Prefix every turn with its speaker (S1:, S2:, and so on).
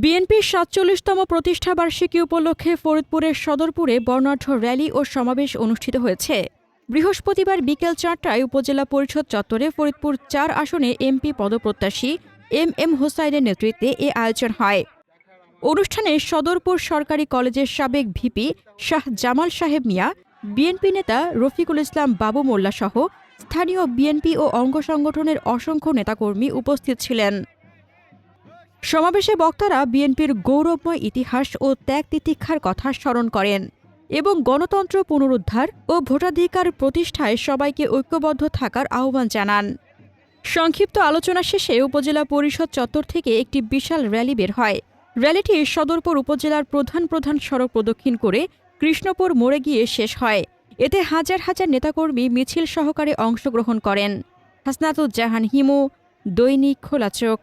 S1: বিএনপির সাতচল্লিশতম প্রতিষ্ঠাবার্ষিকী উপলক্ষে ফরিদপুরের সদরপুরে বর্ণাঢ্য র্যালি ও সমাবেশ অনুষ্ঠিত হয়েছে। বৃহস্পতিবার বিকেল চারটায় উপজেলা পরিষদ চত্বরে ফরিদপুর চার আসনে এমপি পদপ্রত্যাশী এম এম হোসাইনের নেতৃত্বে এ আয়োজন হয়। অনুষ্ঠানে সদরপুর সরকারি কলেজের সাবেক ভিপি শাহ জামাল সাহেব মিয়া, বিএনপি নেতা রফিকুল ইসলাম বাবু মোল্লা সহ স্থানীয় বিএনপি ও অঙ্গ সংগঠনের অসংখ্য নেতাকর্মী উপস্থিত ছিলেন। সমাবেশে বক্তারা বিএনপির গৌরবময় ইতিহাস ও ত্যাগ তিতিক্ষার কথা স্মরণ করেন এবং গণতন্ত্র পুনরুদ্ধার ও ভোটাধিকার প্রতিষ্ঠায় সবাইকে ঐক্যবদ্ধ থাকার আহ্বান জানান। সংক্ষিপ্ত আলোচনা শেষে উপজেলা পরিষদ চত্বর থেকে একটি বিশাল র্যালি বের হয়। র্যালিটি সদরপুর উপজেলার প্রধান প্রধান সড়ক প্রদক্ষিণ করে কৃষ্ণপুর মোড়ে গিয়ে শেষ হয়। এতে হাজার হাজার নেতাকর্মী মিছিল সহকারে অংশগ্রহণ করেন। হাসনাতুজ্জাহান হিমু, দৈনিক খোলা চোখ।